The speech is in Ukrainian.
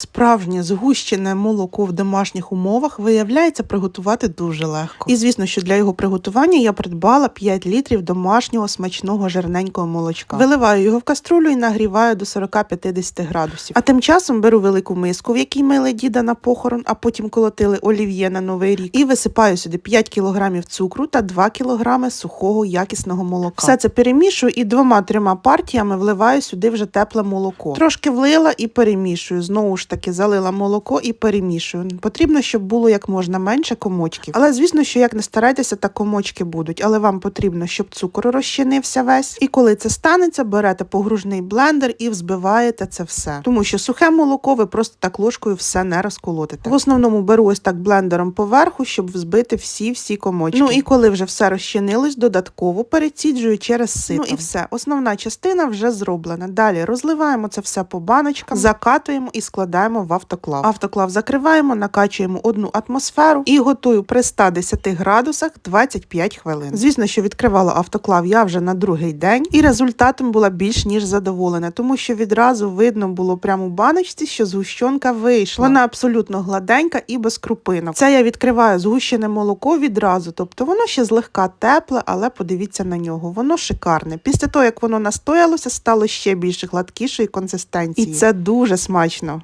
Справжнє згущене молоко в домашніх умовах виявляється приготувати дуже легко. І звісно, що для його приготування я придбала 5 літрів домашнього смачного жирненького молочка. Виливаю його в каструлю і нагріваю до 40-50 градусів. А тим часом беру велику миску, в якій мили діда на похорон, а потім колотили олів'є на новий рік, і висипаю сюди 5 кілограмів цукру та 2 кілограми сухого якісного молока. Все це перемішую і двома-трьома партіями вливаю сюди вже тепле молоко. Трошки влила і перемішую. Знову ж таки залила молоко і перемішую. Потрібно, щоб було як можна менше комочків. Але звісно, що як не старайтеся, так комочки будуть. Але вам потрібно, щоб цукор розчинився весь. І коли це станеться, берете погружний блендер і взбиваєте це все. Тому що сухе молоко ви просто так ложкою все не розколотите. В основному беру ось так блендером поверху, щоб взбити всі-всі комочки. Ну і коли вже все розчинилось, додатково переціджую через сито. Ну і все. Основна частина вже зроблена. Далі розливаємо це все по баночкам, закатуємо і складаємо в автоклав. Автоклав закриваємо, накачуємо одну атмосферу і готую при 110 градусах 25 хвилин. Звісно, що відкривала автоклав я вже на другий день, і результатом була більш ніж задоволена, тому що відразу видно було прямо у баночці, що згущенка вийшла. Вона абсолютно гладенька і без крупинок. Це я відкриваю згущене молоко відразу, тобто воно ще злегка тепле, але подивіться на нього, воно шикарне. Після того, як воно настоялося, стало ще більш гладкішої консистенції. І це дуже смачно.